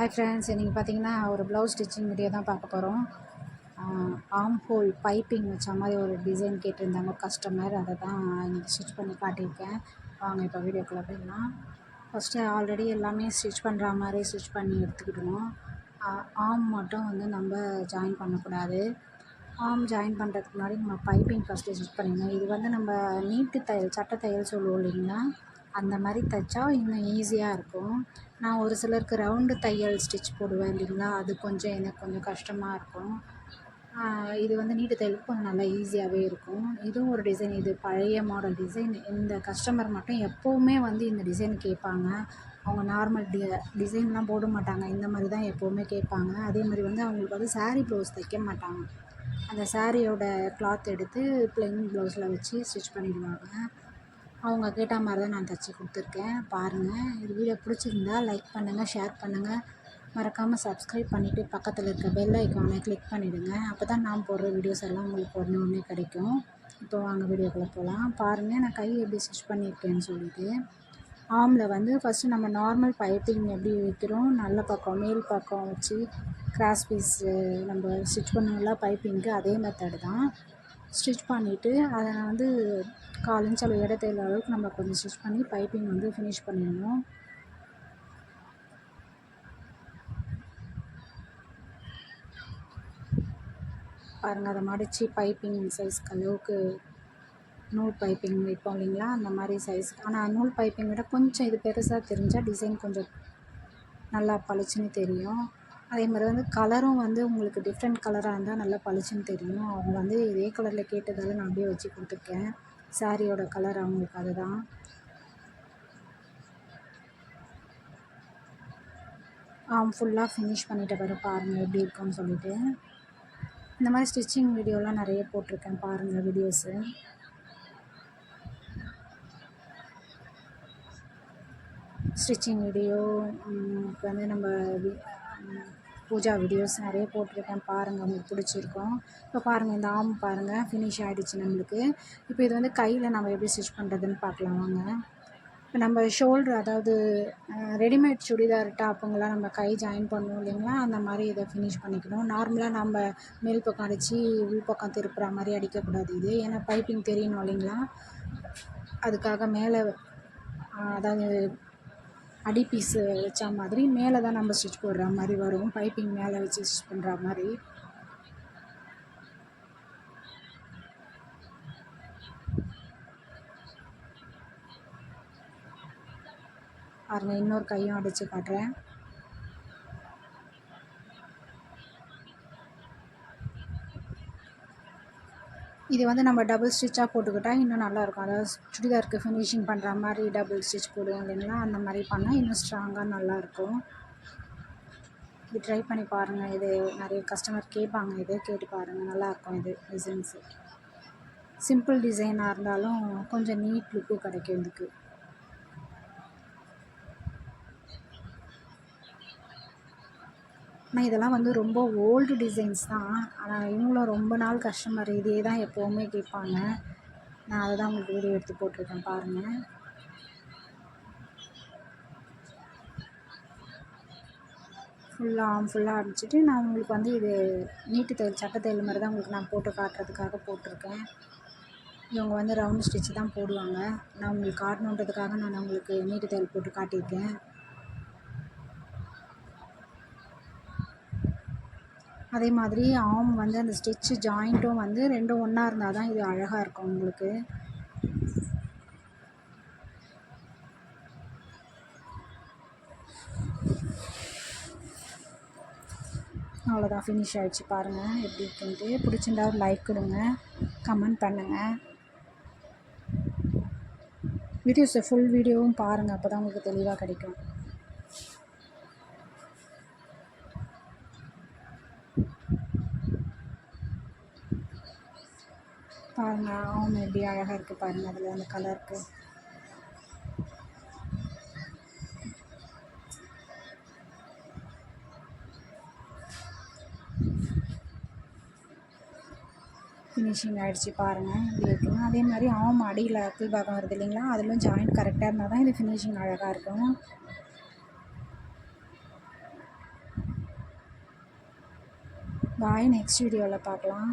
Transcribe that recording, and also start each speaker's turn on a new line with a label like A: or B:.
A: Hi friends இன்றைக்கி பார்த்தீங்கன்னா ஒரு ப்ளவுஸ் ஸ்டிச்சிங் வீடியோ தான் பார்க்க போகிறோம் ஆம் ஹோல் பைப்பிங் வச்ச மாதிரி ஒரு டிசைன் கேட்டிருந்தாங்க கஸ்டமர் அதை தான் இன்றைக்கி ஸ்டிச் பண்ணி காட்டியிருக்கேன். வாங்க இப்போ வீடியோக்குள்ளே போயிடலாம். ஃபஸ்ட்டு ஆல்ரெடி எல்லாமே ஸ்டிச் பண்ணுற மாதிரி ஸ்டிச் பண்ணி எடுத்துக்கிட்டோம் ஆம் மட்டும் வந்து நம்ம ஜாயின் பண்ணக்கூடாது. ஆம் ஜாயின் பண்ணுறதுக்கு முன்னாடி நம்ம பைப்பிங் ஃபஸ்ட்டு ஸ்டிச் பண்ணிடணும். இது வந்து நம்ம நீட்டு தையல் சட்ட தையல் சொல்லுவோம் இல்லைங்களா? அந்த மாதிரி தைச்சா இன்னும் ஈஸியாக இருக்கும். நான் ஒரு சிலருக்கு ரவுண்டு தையல் ஸ்டிச் போடுவேன் இல்லைங்களா? அது கொஞ்சம் எனக்கு கொஞ்சம் கஷ்டமாக இருக்கும். இது வந்து நீட்டு தையலுக்கு கொஞ்சம் நல்லா ஈஸியாகவே இருக்கும். இதுவும் ஒரு டிசைன் இது பழைய மாடல் டிசைன் இந்த கஸ்டமர் மட்டும் எப்போவுமே வந்து இந்த டிசைன் கேட்பாங்க. அவங்க நார்மல் டி டிசைன்லாம் போட மாட்டாங்க. இந்த மாதிரி தான் எப்போவுமே கேட்பாங்க. அதே மாதிரி வந்து அவங்களுக்கு வந்து சாரீ ப்ளவுஸ் தைக்க மாட்டாங்க. அந்த சாரியோட கிளாத் எடுத்து ப்ளைன் ப்ளவுஸில் வச்சு ஸ்டிச் பண்ணிடுவாங்க. அவங்க கேட்ட மாதிரி தான் நான் தைச்சி கொடுத்துருக்கேன். பாருங்கள் இது வீடியோ பிடிச்சிருந்தா லைக் பண்ணுங்கள் ஷேர் பண்ணுங்கள் மறக்காமல் சப்ஸ்கிரைப் பண்ணிவிட்டு பக்கத்தில் இருக்க பெல் ஐக்கானை கிளிக் பண்ணிவிடுங்க அப்போ தான் நான் போடுற வீடியோஸ் எல்லாம் உங்களுக்கு ஒன்று ஒன்றே கிடைக்கும். இப்போ வாங்க வீடியோக்குள்ளே போகலாம் பாருங்கள் நான் கை எப்படி ஸ்டிச் பண்ணியிருக்கேன்னு சொல்லிட்டு. ஆமில் வந்து ஃபஸ்ட்டு நம்ம நார்மல் பைப்பிங் எப்படி வைக்கிறோம்? நல்ல பக்கம் மேல் பக்கம் வச்சு கிராஸ் பீஸு நம்ம ஸ்டிச் பண்ணுவோம்ல பைப்பிங்க்கு அதே மெத்தடு தான். ஸ்டிச் பண்ணிவிட்டு அதை நான் வந்து கால் அளவு அளவு இடத்தையில் அளவுக்கு நம்ம கொஞ்சம் ஸ்டிச் பண்ணி பைப்பிங் வந்து ஃபினிஷ் பண்ணிடணும். பாருங்கள் அதை மடித்து பைப்பிங் சைஸ்க்கு அளவுக்கு நூல் பைப்பிங் வைப்போம் இல்லைங்களா? அந்த மாதிரி சைஸ் ஆனால் நூல் பைப்பிங் விட கொஞ்சம் இது பெருசாக தெரிஞ்சால் டிசைன் கொஞ்சம் நல்லா பளிச்சுன்னு தெரியும். அதே மாதிரி வந்து கலரும் வந்து உங்களுக்கு டிஃப்ரெண்ட் கலராக இருந்தால் நல்லா பளிச்சுன்னு தெரியும். அவங்க வந்து இதே கலரில் கேட்டதால் நான் அப்படியே வச்சு கொடுத்துருக்கேன். சாரியோட கலர் அவங்களுக்கு அதுதான். ஆம் ஃபுல்லாக ஃபினிஷ் பண்ணிட்ட பிறகு பாருங்கள் எப்படி இருக்கும்னு சொல்லிட்டு. இந்த மாதிரி ஸ்டிச்சிங் வீடியோலாம் நிறைய போட்டிருக்கேன் பாருங்கள் வீடியோஸு ஸ்டிச்சிங் வீடியோ இப்போ வந்து நம்ம பூஜா வீடியோஸ் நிறைய போட்டிருக்கேன். பாருங்கள் உங்களுக்கு பிடிச்சிருக்கும். இப்போ பாருங்கள் இந்த ஆம் பாருங்கள் ஃபினிஷ் ஆகிடுச்சு நம்மளுக்கு. இப்போ இது வந்து கையில் நம்ம எப்படி ஸ்டிச் பண்ணுறதுன்னு பார்க்கலாம் வாங்க. இப்போ நம்ம ஷோல்டர் அதாவது ரெடிமேட் சுடிதார் டாப்புங்கெல்லாம் நம்ம கை ஜாயின் பண்ணுவோம் இல்லைங்களா? அந்த மாதிரி இதை ஃபினிஷ் பண்ணிக்கணும். நார்மலாக நம்ம மேல் பக்கம் அடித்து உள் பக்கம் திருப்புற மாதிரி அடிக்கக்கூடாது இது. ஏன்னா பைப்பிங் தெரியணும் இல்லைங்களா? அதுக்காக மேலே அதாவது அடி பீஸு வச்சா மாதிரி மேலே தான் நம்ம ஸ்டிச் போடுற மாதிரி வரும். பைப்பிங் மேலே வச்சு ஸ்டிச் பண்ணுற மாதிரி. பாருங்கள் இன்னொரு கையும் அடித்து காட்டுறேன். இது வந்து நம்ம டபுள் ஸ்டிச்சாக போட்டுக்கிட்டால் இன்னும் நல்லாயிருக்கும். அதாவது சுடிதாருக்கு ஃபினிஷிங் பண்ணுற மாதிரி டபுள் ஸ்டிச் போடுவோம் இல்லைங்களா? அந்த மாதிரி பண்ணால் இன்னும் ஸ்ட்ராங்காக நல்லாயிருக்கும். இது ட்ரை பண்ணி பாருங்கள் இது நிறைய கஸ்டமர் கேட்பாங்க. இது கேட்டு பாருங்கள் நல்லாயிருக்கும் இது டிசைன்ஸு சிம்பிள் டிசைனாக இருந்தாலும் கொஞ்சம் நீட் லுக்கு கிடைக்கும் இதுக்கு. ஆனால் இதெல்லாம் வந்து ரொம்ப ஓல்டு டிசைன்ஸ் தான். ஆனால் இவங்களும் ரொம்ப நாள் கஸ்டமர் இதே தான் எப்போவுமே கேட்பாங்க. நான் அதை தான் உங்களுக்கு வீடியோ எடுத்து போட்டிருக்கேன் பாருங்கள் ஃபுல்லாக ஆம் ஃபுல்லாக அடிச்சுட்டு நான் உங்களுக்கு வந்து இது நீட்டு தையல் சட்டை தையல் மாதிரி தான் உங்களுக்கு நான் போட்டு காட்டுறதுக்காக போட்டிருக்கேன். இவங்க வந்து ரவுண்ட் ஸ்டிச் தான் போடுவாங்க. நான் உங்களுக்கு காட்டணுன்றதுக்காக நான் உங்களுக்கு நீட்டு தையல் போட்டு காட்டியிருக்கேன். அதே மாதிரி ஆம் வந்து அந்த ஸ்டிச்சு ஜாயிண்ட்டும் வந்து ரெண்டும் ஒன்றா இருந்தால் தான் இது அழகாக இருக்கும் உங்களுக்கு. அவ்வளோதான் ஃபினிஷ் ஆகிடுச்சு பாருங்கள் எப்படி இருக்குன்ட்டு பிடிச்சிருந்தா ஒரு லைக் கொடுங்க கமெண்ட் பண்ணுங்கள் வீடியோஸை ஃபுல் வீடியோவும் பாருங்கள் அப்போ தான் உங்களுக்கு தெளிவாக கிடைக்கும். பாருங்கள் ஆம் எப்படி அழகாக இருக்குது பாருங்கள் அதில் அந்த கலருக்கு ஃபினிஷிங் ஆகிடுச்சு பாருங்கள் இப்படி இருக்குங்க அதே மாதிரி ஆம் அடியில் கீழ் பாகம் வருது இல்லைங்களா அதிலும் ஜாயிண்ட் கரெக்டாக இருந்தால் தான் இது ஃபினிஷிங் அழகாக இருக்கும். பாய் நெக்ஸ்ட் வீடியோவில் பார்க்கலாம்